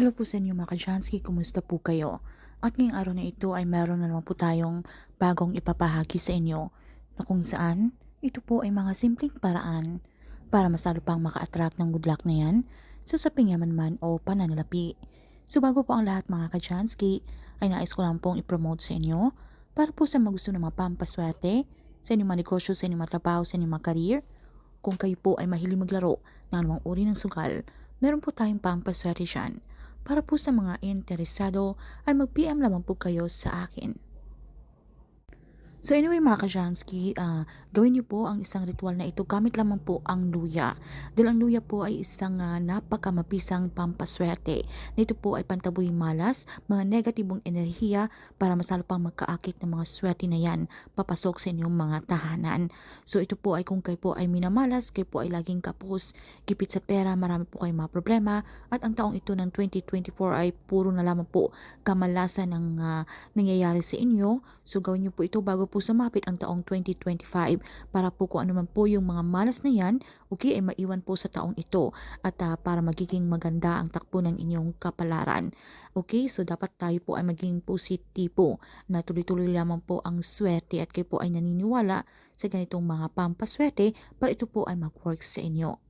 Hello po sa inyo mga Kajansky, kumusta po kayo? At ngayong araw na ito ay meron na naman po tayong bagong ipapahagi sa inyo na kung saan ito po ay mga simpleng paraan para masalo pang maka-attract ng good luck na yan so sa pinyaman man o pananalapi. So bago po ang lahat mga Kajansky ay nais ko lang pong ipromote sa inyo para po sa magusto ng mga pampaswerte sa inyong mga negosyo, sa inyong mga trabaho, sa inyong mga career. Kung kayo po ay mahilig maglaro ng anumang uri ng sugal, meron po tayong pampaswerte dyan para po sa mga interesado ay mag-PM lamang po kayo sa akin. So anyway mga Kajansky, ah, gawin niyo po ang isang ritual na ito gamit lamang po ang luya. Dahil ang luya po ay isang uh, napakamapisang pampaswerte. Nito po ay pantaboy malas, mga negatibong enerhiya para masalo pang magkaakit ng mga swerte na yan papasok sa inyong mga tahanan. So ito po ay kung kayo po ay minamalas, kayo po ay laging kapos, kipit sa pera, marami po kayong mga problema at ang taong ito ng 2024 ay puro na lamang po kamalasan ng uh, nangyayari sa inyo. So gawin niyo po ito bago po sumapit ang taong 2025 para po kung ano man po yung mga malas na yan, okay, ay maiwan po sa taong ito at uh, para magiging maganda ang takbo ng inyong kapalaran. Okay, so dapat tayo po ay maging positibo na tuloy-tuloy lamang po ang swerte at kayo po ay naniniwala sa ganitong mga pampaswerte para ito po ay mag-work sa inyo.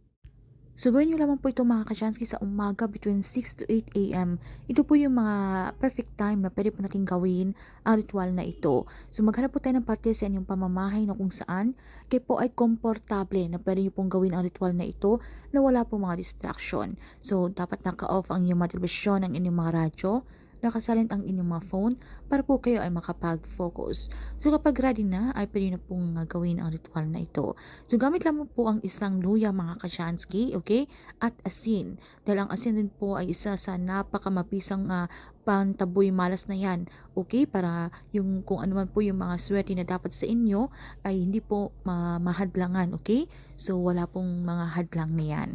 Gawin nyo lamang po ito mga kachansky sa umaga between 6 to 8 a.m. Ito po yung mga perfect time na pwede po natin gawin ang ritual na ito. So maghanap po tayo ng parte sa inyong pamamahay na kung saan kayo po ay komportable na pwede nyo pong gawin ang ritual na ito na wala po mga distraction. So dapat naka-off ang inyong mga telebisyon, ang inyong mga radyo, nakasalent ang inyong mga phone para po kayo ay makapag-focus. So kapag ready na, ay pwede na pong uh, gawin ang ritual na ito. So gamit lamang po ang isang luya mga kasyansky, okay? At asin. Dahil ang asin din po ay isa sa napakamapisang uh, pantaboy malas na yan. Okay? Para yung kung ano man po yung mga swerte na dapat sa inyo ay hindi po ma mahadlangan. Okay? So wala pong mga hadlang na yan.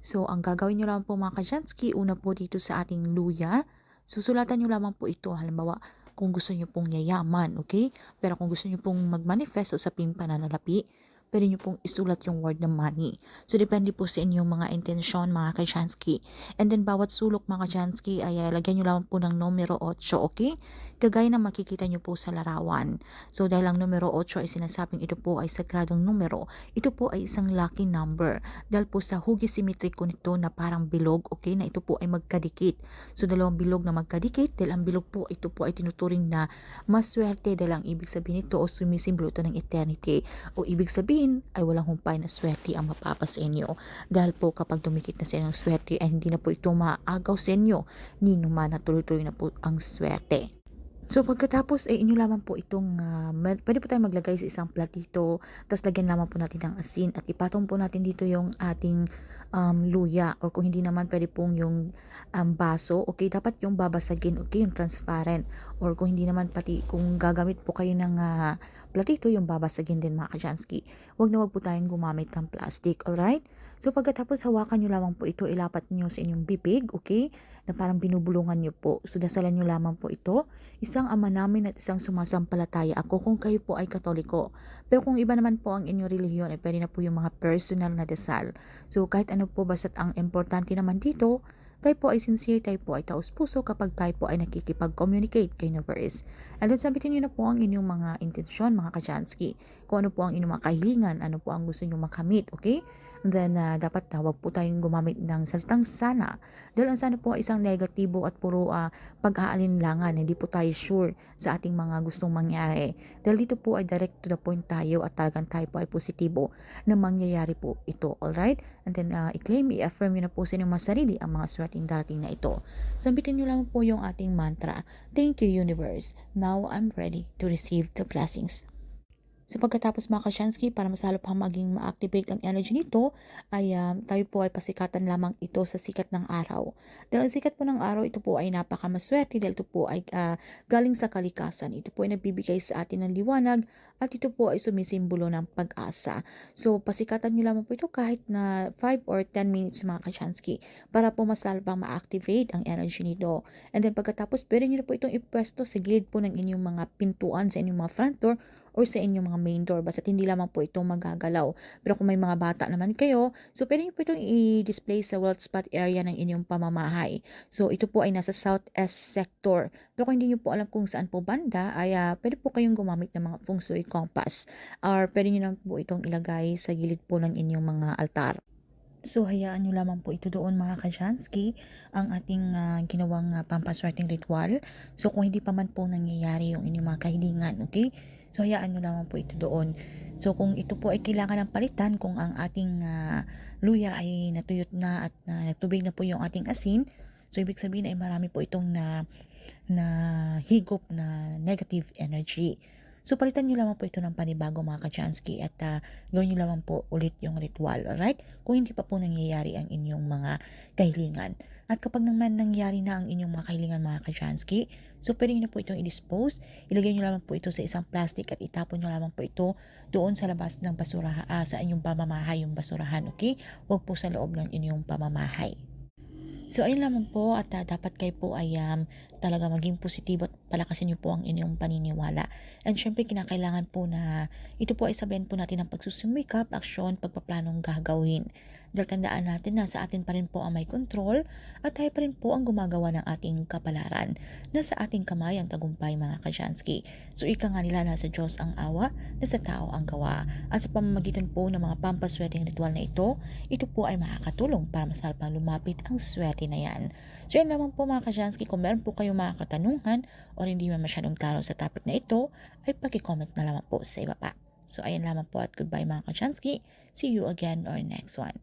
So, ang gagawin nyo lang po mga kajansky, una po dito sa ating luya, Susulatan nyo lamang po ito, halimbawa, kung gusto nyo pong yayaman, okay? Pero kung gusto nyo pong magmanifest sa pananalapi, pwede nyo pong isulat yung word na money. So, depende po sa inyong mga intensyon, mga kachansky. And then, bawat sulok, mga kachansky, ay lagyan nyo lamang po ng numero 8, okay? Kagaya na makikita nyo po sa larawan. So, dahil ang numero 8 ay sinasabing ito po ay sagradong numero, ito po ay isang lucky number. Dahil po sa hugis symmetrico nito na parang bilog, okay, na ito po ay magkadikit. So, dalawang bilog na magkadikit, dahil ang bilog po, ito po ay tinuturing na maswerte dahil ang ibig sabihin nito o sumisimbolo ng eternity. O ibig sabihin, sabihin ay walang humpay na swerte ang mapapa sa inyo. Dahil po kapag dumikit na sa inyong swerte ay hindi na po ito maagaw sa inyo. Ni naman na tuloy-tuloy na po ang swerte. So pagkatapos ay inyo lamang po itong, uh, pwede po tayo maglagay sa isang platito, tapos lagyan lamang po natin ng asin at ipatong po natin dito yung ating um, luya or kung hindi naman pwede pong yung um, baso, okay, dapat yung babasagin, okay, yung transparent or kung hindi naman pati kung gagamit po kayo ng uh, platito, yung babasagin din mga kajansky. Huwag na wag po tayong gumamit ng plastic, alright? So pagkatapos hawakan nyo lamang po ito, ilapat nyo sa inyong bibig, okay? Na parang binubulungan nyo po. So dasalan nyo lamang po ito. Isang ama namin at isang sumasampalataya ako kung kayo po ay katoliko. Pero kung iba naman po ang inyong relihiyon, ay pwede na po yung mga personal na dasal. So kahit ano po basta't ang importante naman dito, tayo po ay sincere, tayo po ay taos puso kapag tayo po ay nakikipag-communicate kay universe. And then sabitin nyo na po ang inyong mga intensyon, mga kachansky. Kung ano po ang inyong mga kahilingan, ano po ang gusto nyo makamit, okay? Then uh, dapat uh, wag po tayong gumamit ng salitang sana. Dahil ang sana po isang negatibo at puro uh, pag-aalinlangan. Hindi po tayo sure sa ating mga gustong mangyari. Dahil dito po ay direct to the point tayo at talagang tayo po ay positibo na mangyayari po ito. Alright? And then uh, i-claim, i-affirm nyo na po sa inyong mga sarili ang mga swerteng darating na ito. Sambitin nyo lang po yung ating mantra. Thank you universe. Now I'm ready to receive the blessings. So pagkatapos mga kasyansky, para mas pa maging ma-activate ang energy nito, ay um, tayo po ay pasikatan lamang ito sa sikat ng araw. Dahil ang sikat po ng araw, ito po ay napakamaswerte dahil ito po ay uh, galing sa kalikasan. Ito po ay nagbibigay sa atin ng liwanag at ito po ay sumisimbolo ng pag-asa. So pasikatan nyo lamang po ito kahit na 5 or 10 minutes mga kasyansky para po mas pang ma-activate ang energy nito. And then pagkatapos, pwede nyo na po itong ipwesto sa gilid po ng inyong mga pintuan sa inyong mga front door or sa inyong mga main door. Basta hindi lamang po ito magagalaw. Pero kung may mga bata naman kayo, so pwede niyo po itong i-display sa wealth spot area ng inyong pamamahay. So ito po ay nasa southeast sector. Pero kung hindi niyo po alam kung saan po banda, ay ah, pwede po kayong gumamit ng mga feng shui compass. Or pwede niyo naman po itong ilagay sa gilid po ng inyong mga altar. So hayaan nyo lamang po ito doon mga kajansky, ang ating ah, ginawang uh, pampaswerteng ritual. So kung hindi pa man po nangyayari yung inyong mga kahilingan, okay? So hayaan nyo lamang po ito doon. So kung ito po ay kailangan ng palitan, kung ang ating ah, luya ay natuyot na at na nagtubig na po yung ating asin, so ibig sabihin ay marami po itong na na higop na negative energy. So palitan nyo lamang po ito ng panibago mga kachansky at ah, gawin nyo lamang po ulit yung ritual, alright? Kung hindi pa po nangyayari ang inyong mga kahilingan. At kapag naman nangyari na ang inyong mga kahilingan mga kachansky, so pwede nyo po itong i-dispose, ilagay nyo lamang po ito sa isang plastic at itapon nyo lamang po ito doon sa labas ng basurahan, ah, sa inyong pamamahay yung basurahan, okay? Huwag po sa loob ng inyong pamamahay. So ayun lamang po at ah, dapat kayo po ay um, talaga maging positibo at palakasin niyo po ang inyong paniniwala. And syempre kinakailangan po na ito po ay sabihin po natin ang pagsusumikap, aksyon, pagpaplanong gagawin. Dahil tandaan natin na sa atin pa rin po ang may control at tayo pa rin po ang gumagawa ng ating kapalaran. Nasa ating kamay ang tagumpay mga kajansky. So ika nga nila nasa Diyos ang awa, nasa tao ang gawa. At sa pamamagitan po ng mga pampaswerteng ritual na ito, ito po ay makakatulong para mas pang lumapit ang swerte na yan. So yan lamang po mga kajansky, kung meron po kayong mga katanungan o hindi man masyadong taro sa topic na ito, ay pag-comment na lamang po sa iba pa. So ayan lamang po at goodbye mga kajansky. See you again or next one.